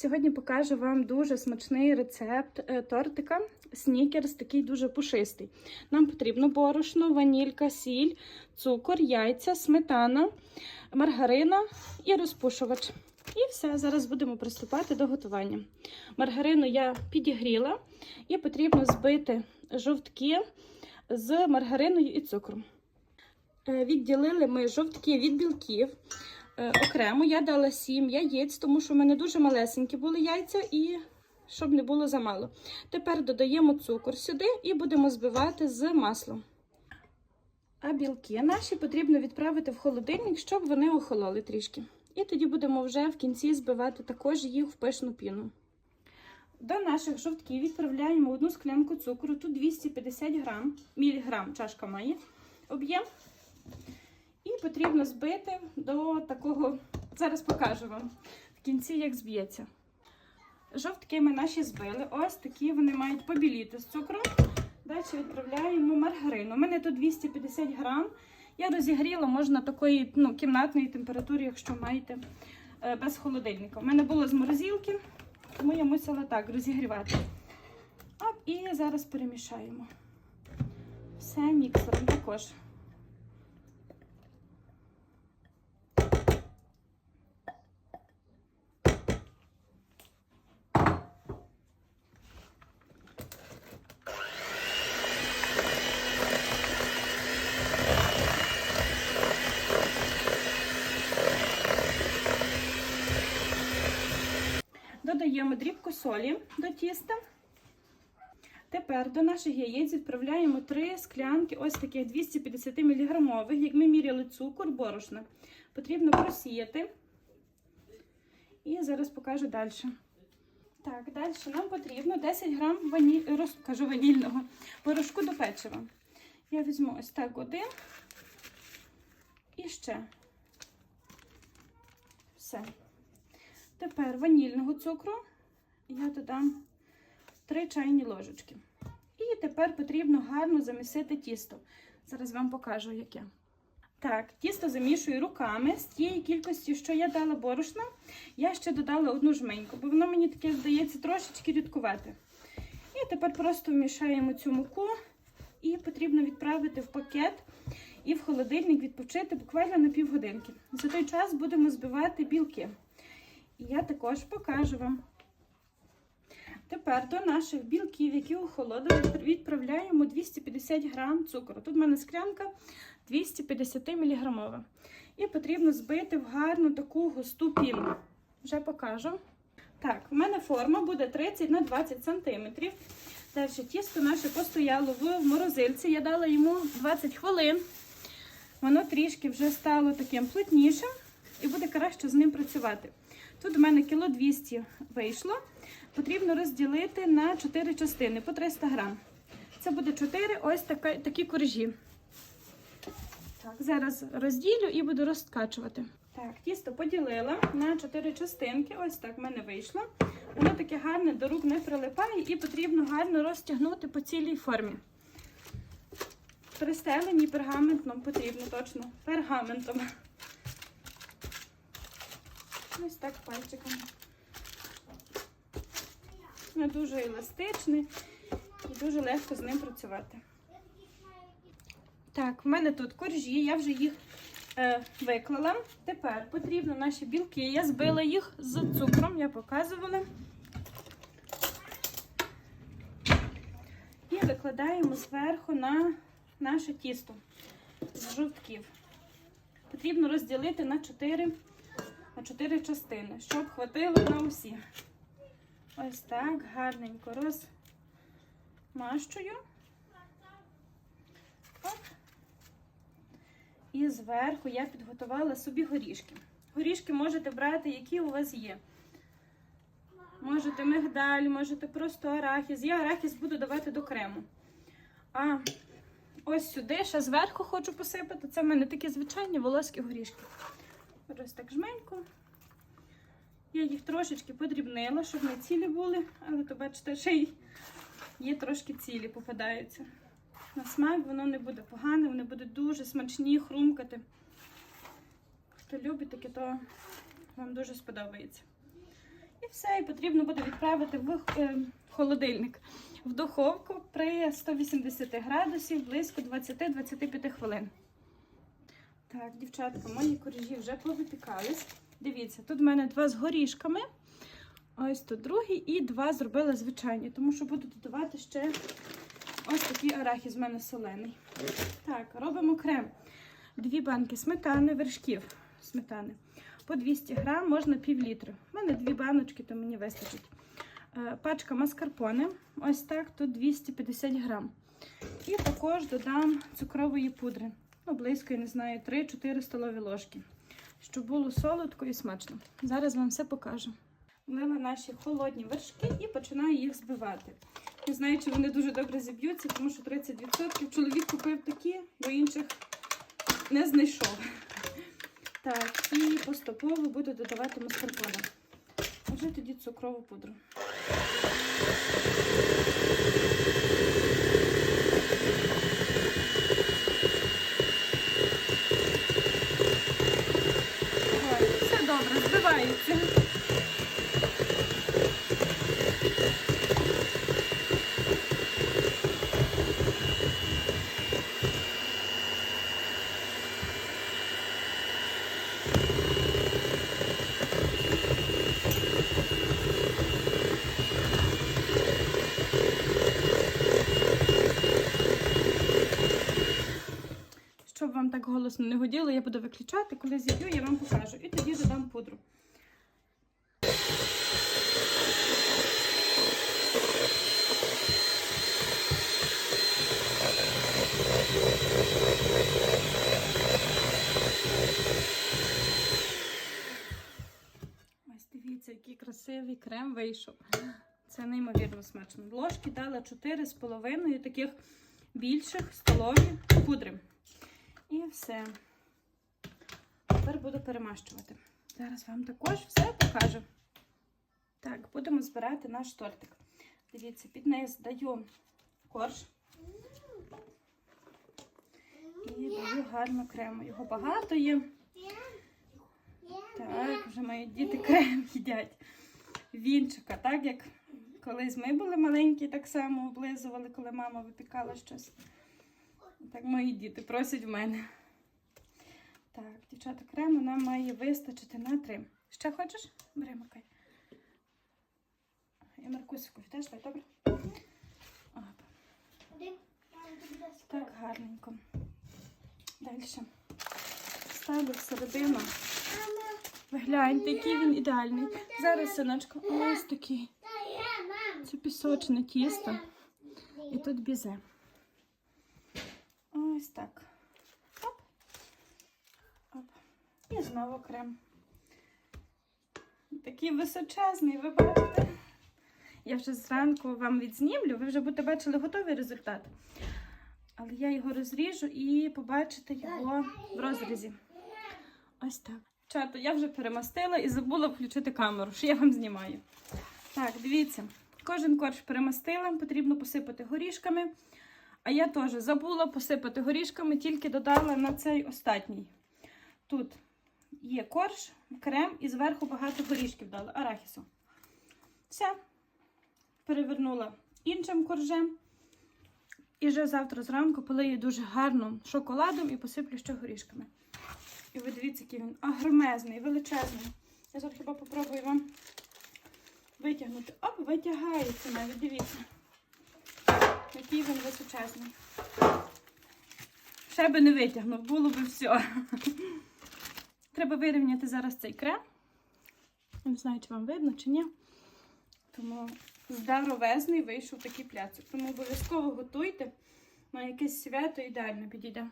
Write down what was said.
Сьогодні покажу вам дуже смачний рецепт е, тортика снікерс, такий дуже пушистий. Нам потрібно борошно, ванілька, сіль, цукор, яйця, сметана, маргарина і розпушувач. І все, зараз будемо приступати до готування. Маргарину я підігріла і потрібно збити жовтки з маргариною і цукром. Е, Відділили ми жовтки від білків. Е, окремо я дала 7 яєць, тому що в мене дуже малесенькі були яйця, і щоб не було замало. Тепер додаємо цукор сюди і будемо збивати з маслом. А білки наші потрібно відправити в холодильник, щоб вони охололи трішки. І тоді будемо вже в кінці збивати також їх в пишну піну. До наших жовтків відправляємо одну склянку цукру, тут 250 грам, міліграм чашка має об'єм. Потрібно збити до такого, зараз покажу вам в кінці, як зб'ється. Жовтки ми наші збили. Ось такі вони мають побіліти з цукром. Далі відправляємо маргарин. У мене тут 250 грам. Я розігріла, можна такої ну, кімнатної температури, якщо маєте е, без холодильника. У мене було з морозилки, тому я мусила так розігрівати. Оп, і зараз перемішаємо. Все міксером також. Додаємо дрібку солі до тіста. Тепер до наших яєць відправляємо 3 склянки, ось таких 250 мг, як ми міряли цукор, борошна. Потрібно просіяти. І зараз покажу далі. Так, далі нам потрібно 10 грам вані... роз... кажу, ванільного порошку до печива. Я візьму ось так один. І ще. Все. Тепер ванільного цукру я додам 3 чайні ложечки. І тепер потрібно гарно замісити тісто. Зараз вам покажу, яке. Так, тісто замішую руками з тієї кількості, що я дала борошна, я ще додала одну жменьку, бо воно мені таке здається трошечки рідкувате. І тепер просто вмішаємо цю муку і потрібно відправити в пакет і в холодильник відпочити буквально на півгодинки. За той час будемо збивати білки. Я також покажу вам. Тепер до наших білків, які охолодили, відправляємо 250 грам цукру. Тут в мене склянка 250 мг. І потрібно збити в гарну таку густу піну. Вже покажу. Так, в мене форма буде 30 на 20 см. Далі тісто наше постояло в морозильці. Я дала йому 20 хвилин. Воно трішки вже стало таким плотнішим і буде краще з ним працювати. Тут у мене кіло 200 вийшло. Потрібно розділити на 4 частини по 300 грам. Це буде 4 ось така, такі коржі. Так, Зараз розділю і буду розткачувати. Так, тісто поділила на 4 частинки. Ось так в мене вийшло. Воно таке гарне, до рук не прилипає і потрібно гарно розтягнути по цілій формі. Пристелені пергаментом потрібно точно. Пергаментом. Ось так пальчиками. Воно дуже еластичне і дуже легко з ним працювати. Так, в мене тут коржі, я вже їх е, виклала. Тепер потрібно наші білки. Я збила їх з цукром, я показувала. І викладаємо зверху на наше тісто з жовтків. Потрібно розділити на 4 на 4 частини, щоб хватило на усі. Ось так, гарненько розмащую. Оп. І зверху я підготувала собі горішки. Горішки можете брати, які у вас є. Можете мигдаль, можете просто арахіс. Я арахіс буду давати до крему. А ось сюди ще зверху хочу посипати. Це в мене такі звичайні волоські горішки. Ось так жменько. Я їх трошечки подрібнила, щоб не цілі були, але то, бачите, ще й є трошки цілі попадаються. На смак воно не буде погане, вони будуть дуже смачні, хрумкати. Хто любить таке, то вам дуже сподобається. І все, і потрібно буде відправити в е, холодильник в духовку при 180 градусів близько 20-25 хвилин. Так, дівчатка, мої коржі вже повипікались. Дивіться, тут в мене два з горішками. Ось тут другий і два зробила звичайні, тому що буду додавати ще ось такий арахіс в мене солений. Так, робимо крем. Дві банки сметани, вершків сметани. По 200 грам, можна пів літра. У мене дві баночки, то мені вистачить. Е, Пачка маскарпоне, ось так, тут 250 грам. І також додам цукрової пудри. Ну, близько, я не знаю, 3-4 столові ложки. Щоб було солодко і смачно. Зараз вам все покажу. Влила наші холодні вершки і починаю їх збивати. Не знаю, чи вони дуже добре зіб'ються, тому що 30% чоловік купив такі, бо інших не знайшов. Так, і поступово буду додавати маскарпоне. Вже тоді цукрову пудру. Ой, все добре. Щоб вам так голосно не годіло, я буду виключати. Коли зіб'ю, я вам покажу. І тоді додам пудру. Ось дивіться, який красивий крем вийшов. Це неймовірно смачно. Ложки дала 4,5 таких більших столові пудри. І все. Тепер буду перемащувати. Зараз вам також все покажу. Так, будемо збирати наш тортик. Дивіться, під низ даю корж. І даю гарно крему. Його багато є. Так, вже мої діти крем їдять. Вінчика, так як колись ми були маленькі, так само облизували, коли мама випікала щось. Так мої діти просять в мене. Так, дівчата, крему нам має вистачити на три. Ще хочеш? Бери, макай. Я Маркусику теж дай, добре? Оп. Так, гарненько. Далі. Ставлю всередину. Ви гляньте, який він ідеальний. Зараз, синочко, ось такий. Це пісочне тісто. І тут бізе. Ось так. Оп. Оп. І знову крем. Такий височезний, ви бачите? Я вже зранку вам відзнімлю, ви вже будете бачили готовий результат. Але я його розріжу і побачите його в розрізі. Ось так. Чато, я вже перемастила і забула включити камеру, що я вам знімаю. Так, дивіться, кожен корж перемастила, потрібно посипати горішками. А я теж забула посипати горішками, тільки додала на цей останній. Тут є корж, крем і зверху багато горішків дала, арахісу. Все. Перевернула іншим коржем. І вже завтра зранку полию дуже гарно шоколадом і посиплю ще горішками. І ви дивіться, який він агромезний, величезний. Я зараз хіба попробую вам витягнути. Оп, витягається навіть, дивіться. Який він височезний. Ще би не витягнув, було би все. Треба вирівняти зараз цей крем. Не знаю, чи вам видно, чи ні. Тому здоровезний вийшов такий пляцик. Тому обов'язково готуйте на якесь свято ідеально підійде.